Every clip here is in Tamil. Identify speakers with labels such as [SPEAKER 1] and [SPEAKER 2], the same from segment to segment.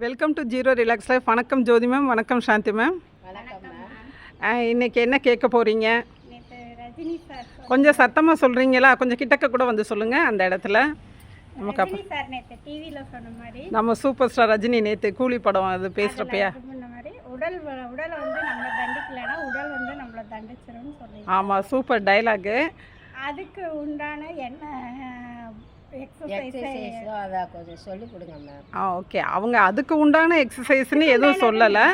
[SPEAKER 1] Welcome to zero relax life வணக்கம் ஜோதி மேம் வணக்கம் சாந்தி மேம் இன்னைக்கு என்ன கேட்க போகிறீங்க கொஞ்சம் சத்தமாக சொல்கிறீங்களா கொஞ்சம் கிட்டக்க கூட வந்து சொல்லுங்கள் அந்த இடத்துல. நமக்கு அப்போ நம்ம சூப்பர் ஸ்டார் ரஜினி நேற்று கூலி படம் அது பேசுகிறப்பையா
[SPEAKER 2] உடல் உடலை வந்து நம்ம தண்டிக்கலைன்னா உடல் வந்து நம்மளை தண்டிச்சிரும்னு சொல்லி
[SPEAKER 1] ஆமாம் சூப்பர் டைலாகு
[SPEAKER 2] அதுக்கு உண்டான என்ன எக்ஸசைஸ்
[SPEAKER 3] எக்ஸசைஸோ அதை கொஞ்சம் சொல்லி கொடுங்க மேம்
[SPEAKER 1] ஆ ஓகே அவங்க அதுக்கு உண்டான எக்ஸசைஸ்னு எதுவும் சொல்லலை.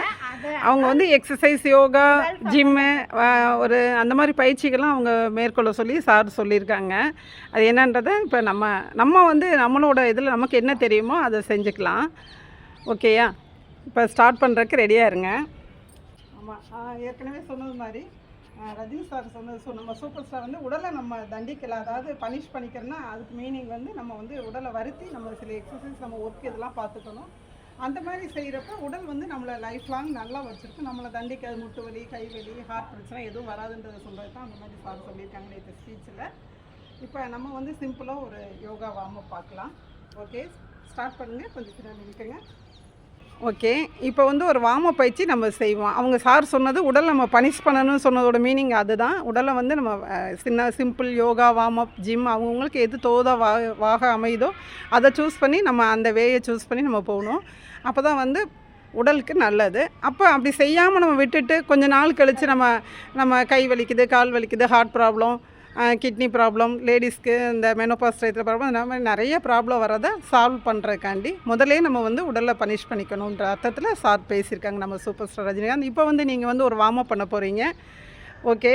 [SPEAKER 1] அவங்க வந்து எக்ஸசைஸ் யோகா ஜிம்மு ஒரு அந்த மாதிரி பயிற்சிகள்லாம் அவங்க மேற்கொள்ள சொல்லி சார் சொல்லியிருக்காங்க. அது என்னன்றதை இப்போ நம்ம நம்ம வந்து நம்மளோட இதில் நமக்கு என்ன தெரியுமோ அதை செஞ்சுக்கலாம். ஓகேயா இப்போ ஸ்டார்ட் பண்ணுறதுக்கு ரெடியாக இருங்க. ஆமாம் ஏற்கனவே சொன்னது மாதிரி ரஜினி சார் சொன்னது ஸோ நம்ம சூப்பர் ஸ்டார் வந்து உடலை நம்ம தண்டிக்கல. அதாவது பனிஷ் பண்ணிக்கிறோன்னா அதுக்கு மீனிங் வந்து நம்ம வந்து உடலை வருத்தி நம்ம சில எக்ஸசைஸ் நம்ம ஒர்க் இதெல்லாம் பார்த்துக்கணும். அந்த மாதிரி செய்கிறப்ப உடல் வந்து நம்மளை லைஃப் லாங் நல்லா வச்சுருக்கு. நம்மளை தண்டிக்காது. முட்டு வலி கை வலி ஹார்ட் பிரச்சனை எதுவும் வராதுன்றதை சொல்கிறது தான் அந்த மாதிரி சார் சொல்லியிருக்காங்க நேற்று ஸ்பீச்சில் இப்போ நம்ம வந்து சிம்பிளாக ஒரு யோகா வார்ம் பார்க்கலாம். ஓகே ஸ்டார்ட் பண்ணுங்கள் கொஞ்சம் பின்னாடி நிற்குங்க ஓகே. இப்போ வந்து ஒரு வாம பயிற்சி நம்ம செய்வோம். அவங்க சார் சொன்னது உடல் நம்ம பனிஷ் பண்ணணும்னு சொன்னதோட மீனிங் அதுதான். உடலை வந்து நம்ம சின்ன simple yoga warm up gym அவங்கவுங்களுக்கு எது தோதா வா வாக அமையுதோ அதை சூஸ் பண்ணி நம்ம அந்த வேயை சூஸ் பண்ணி நம்ம போகணும். அப்போ தான் வந்து உடலுக்கு நல்லது. அப்போ அப்படி செய்யாமல் நம்ம விட்டுட்டு கொஞ்ச நாள் கழித்து நம்ம நம்ம கை வலிக்குது கால் வலிக்குது ஹார்ட் ப்ராப்ளம் கிட்னி ப்ராப்ளம் லேடிஸ்க்கு இந்த மெனோபாஸ் டயத்தில் ப்ராப்ளம் இந்த மாதிரி நிறைய ப்ராப்ளம் வரதை சால்வ் பண்ணுறதுக்காண்டி முதலே நம்ம வந்து உடலை பனிஷ் பண்ணிக்கணுன்ற அர்த்தத்தில் சார் பேசியிருக்காங்க நம்ம சூப்பர் ஸ்டார் ரஜினிகாந்த். இப்போ வந்து நீங்கள் வந்து ஒரு வார்ம் அப் பண்ண போகிறீங்க ஓகே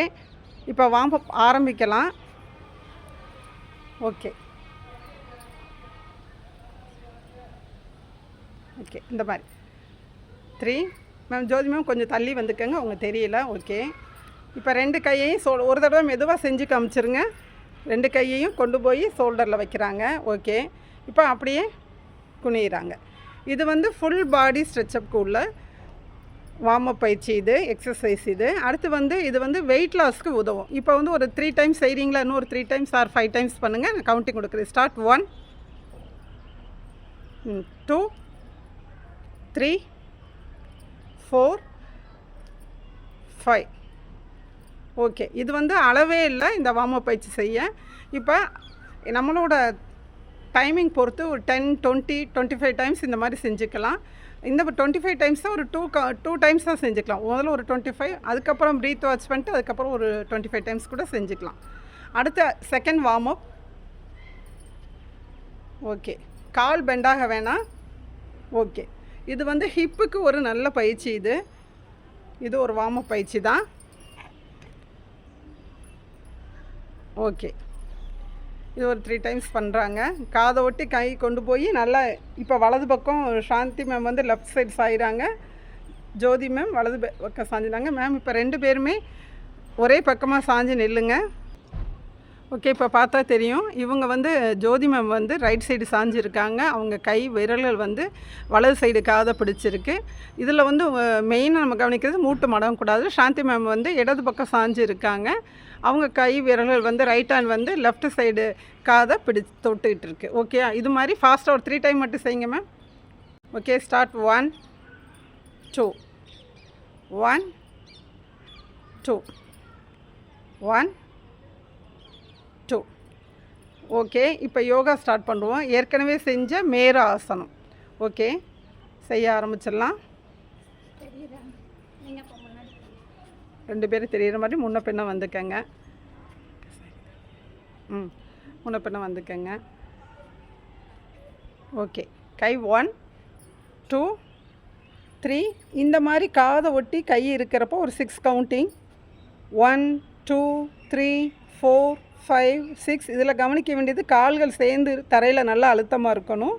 [SPEAKER 1] இப்போ வார்ம் அப் ஆரம்பிக்கலாம். ஓகே ஓகே இந்த மாதிரி. த்ரீ மேம் ஜோதி மேம் கொஞ்சம் தள்ளி வந்துக்கங்க. உங்களுக்கு தெரியல. ஓகே இப்போ ரெண்டு கையையும் சோ ஒரு தடவை மெதுவாக செஞ்சு காமிச்சிருங்க. ரெண்டு கையையும் கொண்டு போய் ஷோல்டரில் வைக்கிறாங்க. ஓகே. இப்போ அப்படியே குனியிறாங்க. இது வந்து ஃபுல் பாடி ஸ்ட்ரெச்சப்க்கு உள்ள வார்ம் அப் பயிற்சி இது எக்ஸசைஸ் இது. அடுத்து வந்து இது வந்து வெயிட் லாஸ்க்கு உதவும். இப்போ வந்து ஒரு த்ரீ டைம்ஸ் செய்கிறீங்களா இன்னும் ஒரு three times or five times பண்ணுங்கள் நான் கவுண்டிங் கொடுக்குறேன். Start one two three four five okay. இது வந்து அளவே இல்லை. இந்த வார்மப் பயிற்சி செய்ய. இப்போ நம்மளோட டைமிங் பொறுத்து ஒரு ten twenty twenty five times இந்த மாதிரி செஞ்சுக்கலாம். இந்த டுவெண்ட்டி ஃபைவ் டைம்ஸ் தான் ஒரு டூ க டூ டைம்ஸ் தான் செஞ்சுக்கலாம். முதல்ல ஒரு டுவெண்ட்டி ஃபைவ் அதுக்கப்புறம் ப்ரீத் வாட்ச் பண்ணிட்டு அதுக்கப்புறம் ஒரு டுவெண்ட்டி ஃபைவ் டைம்ஸ் கூட செஞ்சுக்கலாம். அடுத்த செகண்ட் வார்ம் அப் ஓகே. கால் பெண்டாக வேணாம். ஓகே. இது வந்து ஹிப்புக்கு ஒரு நல்ல பயிற்சி இது. இது ஒரு வார்ம் பயிற்சி தான். ஓகே. இது ஒரு த்ரீ டைம்ஸ் பண்ணுறாங்க காதை ஒட்டி கை கொண்டு போய் நல்லா இப்போ வலது பக்கம் சாந்தி மேம் வந்து லெஃப்ட் சைடு சாயிறாங்க. ஜோதி மேம் வலது பக்கம் சாஞ்சினாங்க மேம் இப்போ ரெண்டு பேருமே ஒரே பக்கமாக சாஞ்சு நில்லுங்க. ஓகே இப்போ பார்த்தா தெரியும். இவங்க வந்து ஜோதி மேம் வந்து ரைட் சைடு சாஞ்சிருக்காங்க. அவங்க கை விரல்கள் வந்து வலது சைடு காதை பிடிச்சிருக்கு. இதில் வந்து மெயினாக நம்ம கவனிக்கிறது மூட்டு மடம் கூடாது. சாந்தி மேம் வந்து இடது பக்கம் சாஞ்சு இருக்காங்க அவங்க கை விரல்கள் வந்து ரைட் ஹேண்ட் வந்து லெஃப்ட் சைடு காதை பிடி தொட்டுக்கிட்டு இருக்கு ஓகே இது மாதிரி ஃபாஸ்ட்டாக ஒரு த்ரீ டைம் மட்டும் செய்யுங்க ma'am okay start one two one two one okay இப்போ யோகா ஸ்டார்ட் பண்ணுவோம். ஏற்கனவே செஞ்ச மேர ஆசனம் ஓகே செய்ய ஆரம்பிச்சிடலாம். ரெண்டு பேரும் தெரியிற மாதிரி முன்ன பின்ன வந்துக்கங்க. ம் முன்ன பின்ன வந்துக்கங்க. ஓகே கை ஒன் டூ த்ரீ இந்த மாதிரி காதை ஒட்டி கை இருக்கிறப்போ ஒரு six counting one two three four five six இதில் கவனிக்க வேண்டியது கால்கள் சேர்ந்து தரையில் நல்லா அழுத்தமாக இருக்கணும்.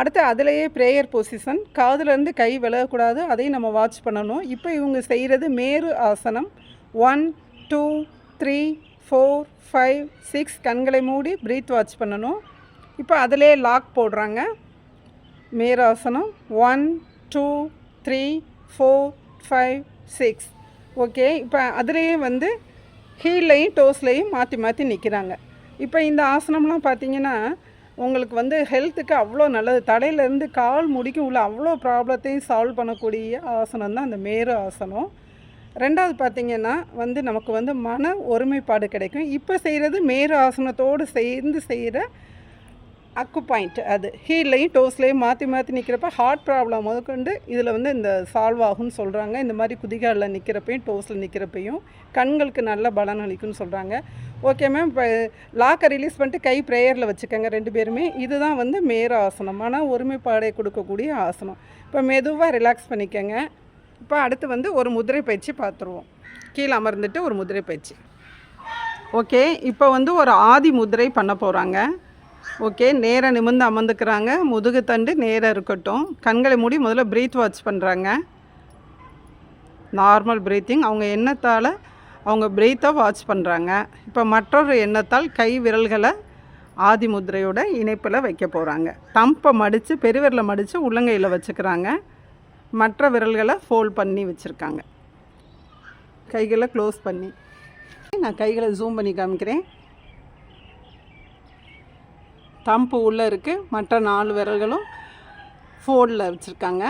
[SPEAKER 1] அடுத்து அதிலேயே ப்ரேயர் பொசிஷன் காதுலேருந்து கை விலகக்கூடாது அதையும் நம்ம வாட்ச் பண்ணணும். இப்போ இவங்க செய்கிறது மேரு ஆசனம். One two three four five six கண்களை மூடி ப்ரீத் வாட்ச் பண்ணணும். இப்போ அதிலே லாக் போடுறாங்க. மேராசனம் one two three four five six okay இப்போ அதிலேயே வந்து ஹீல்லையும் டோஸ்லையும் மாற்றி மாற்றி நிற்கிறாங்க இப்போ இந்த ஆசனம்லாம் பார்த்தீங்கன்னா உங்களுக்கு வந்து ஹெல்த்துக்கு அவ்வளோ நல்லது. தலையிலேருந்து கால் முடிக்கும் உள்ள அவ்வளோ ப்ராப்ளத்தையும் சால்வ் பண்ணக்கூடிய ஆசனம் தான் அந்த மேரு ஆசனம். ரெண்டாவது பார்த்திங்கன்னா வந்து நமக்கு வந்து மன ஒருமைப்பாடு கிடைக்கும். இப்போ செய்கிறது மேரு ஆசனத்தோடு சேர்ந்து செய்கிற அக்கு பாயிண்ட் அது ஹீல்லையும் டோஸ்லையும் மாற்றி மாற்றி நிற்கிறப்ப ஹார்ட் ப்ராப்ளம் முதற்கொண்டு இதில் வந்து இந்த சால்வ் ஆகும்னு சொல்கிறாங்க இந்த மாதிரி குதிகாலில் நிற்கிறப்பையும் டோஸில் நிற்கிறப்பையும் கண்களுக்கு நல்ல பலன் அளிக்கும்னு சொல்கிறாங்க ஓகே மேம் இப்போ லாக்கை ரிலீஸ் பண்ணிட்டு கை ப்ரேயரில் வச்சுக்கோங்க ரெண்டு பேருமே. இதுதான் வந்து மேர ஆசனம். ஆனால் ஒருமைப்பாடை கொடுக்கக்கூடிய ஆசனம். இப்போ மெதுவாக ரிலாக்ஸ் பண்ணிக்கோங்க. இப்போ அடுத்து வந்து ஒரு முதிரை பயிற்சி பார்த்துருவோம். கீழே அமர்ந்துட்டு ஒரு முதிரை பயிற்சி. ஓகே இப்போ வந்து ஒரு ஆதி முதிரை பண்ண போகிறாங்க ஓகே நேராக நிமிர்ந்து அமர்ந்துக்கிறாங்க. முதுகு தண்டு நேராக இருக்கட்டும். கண்களை மூடி முதல்ல ப்ரீத் வாட்ச் பண்ணுறாங்க நார்மல் ப்ரீத்திங் அவங்க எண்ணத்தால் அவங்க ப்ரீத்தை வாட்ச் பண்ணுறாங்க இப்போ மற்றொரு எண்ணத்தால் கை விரல்களை ஆதி முதிரையோட இணைப்பில் வைக்க போகிறாங்க தம்பை மடித்து பெருவிரலை மடித்து உள்ளங்கையில் வச்சுக்கிறாங்க. மற்ற விரல்களை ஃபோல்ட் பண்ணி வச்சுருக்காங்க. கைகளை க்ளோஸ் பண்ணி. நான் கைகளை ஜூம் பண்ணி காமிக்கிறேன். தம்பு உள்ளே இருக்குது மற்ற நாலு விரல்களும் ஃபோல்டில் வச்சுருக்காங்க.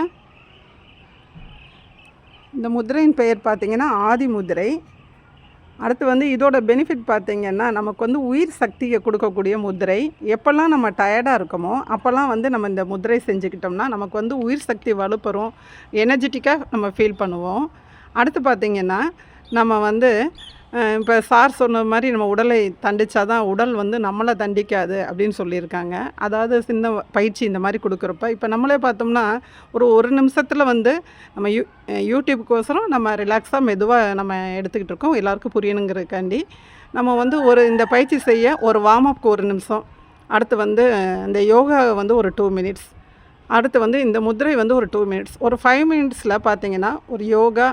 [SPEAKER 1] இந்த முதிரையின் பெயர் பார்த்திங்கன்னா ஆதி முதிரை. அடுத்து வந்து இதோட பெனிஃபிட் பார்த்திங்கன்னா நமக்கு வந்து உயிர் சக்தியை கொடுக்கக்கூடிய முதிரை. எப்போல்லாம் நம்ம டயர்டாக இருக்கோமோ அப்போல்லாம் வந்து நம்ம இந்த முதிரை செஞ்சுக்கிட்டோம்னா நமக்கு வந்து உயிர் சக்தி வலுப்பெறும். எனர்ஜெட்டிக்காக நம்ம ஃபீல் பண்ணுவோம். அடுத்து பார்த்திங்கன்னா நம்ம வந்து இப்போ சார் சொன்ன மாதிரி நம்ம உடலை தண்டிச்சா தான் உடல் வந்து நம்மளை தண்டிக்காது அப்படின்னு சொல்லியிருக்காங்க. அதாவது சின்ன பயிற்சி இந்த மாதிரி கொடுக்குறப்ப இப்போ நம்மளே பார்த்தோம்னா ஒரு ஒரு நிமிஷத்தில் வந்து நம்ம யூ யூடியூப்க்கோசரம் நம்ம ரிலாக்ஸாக மெதுவாக நம்ம எடுத்துக்கிட்டு இருக்கோம். எல்லாருக்கும் புரியணுங்கிறதுக்காண்டி நம்ம வந்து ஒரு இந்த பயிற்சி செய்ய ஒரு வார்ம் அப்க்கு ஒரு நிமிஷம். அடுத்து வந்து இந்த யோகா வந்து ஒரு டூ மினிட்ஸ் அடுத்து வந்து இந்த முதிரை வந்து ஒரு டூ மினிட்ஸ் ஒரு ஃபைவ் மினிட்ஸில் பார்த்தீங்கன்னா ஒரு யோகா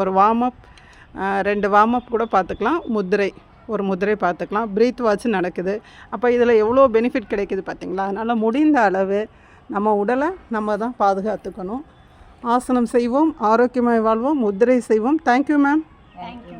[SPEAKER 1] ஒரு வார்ம் அப் ரெண்டு வார்ம் அப் கூட பார்த்துக்கலாம். முதிரை ஒரு முதிரை பார்த்துக்கலாம். ப்ரீத் வாட்ச் நடக்குது. அப்போ இதில் எவ்வளோ பெனிஃபிட் கிடைக்குது பார்த்தீங்களா? அதனால் முடிந்த அளவு நம்ம உடலை நம்ம தான் பாதுகாத்துக்கணும். ஆசனம் செய்வோம் ஆரோக்கியமாய் வாழ்வோம் முதிரை செய்வோம். Thank you ma'am
[SPEAKER 3] thank you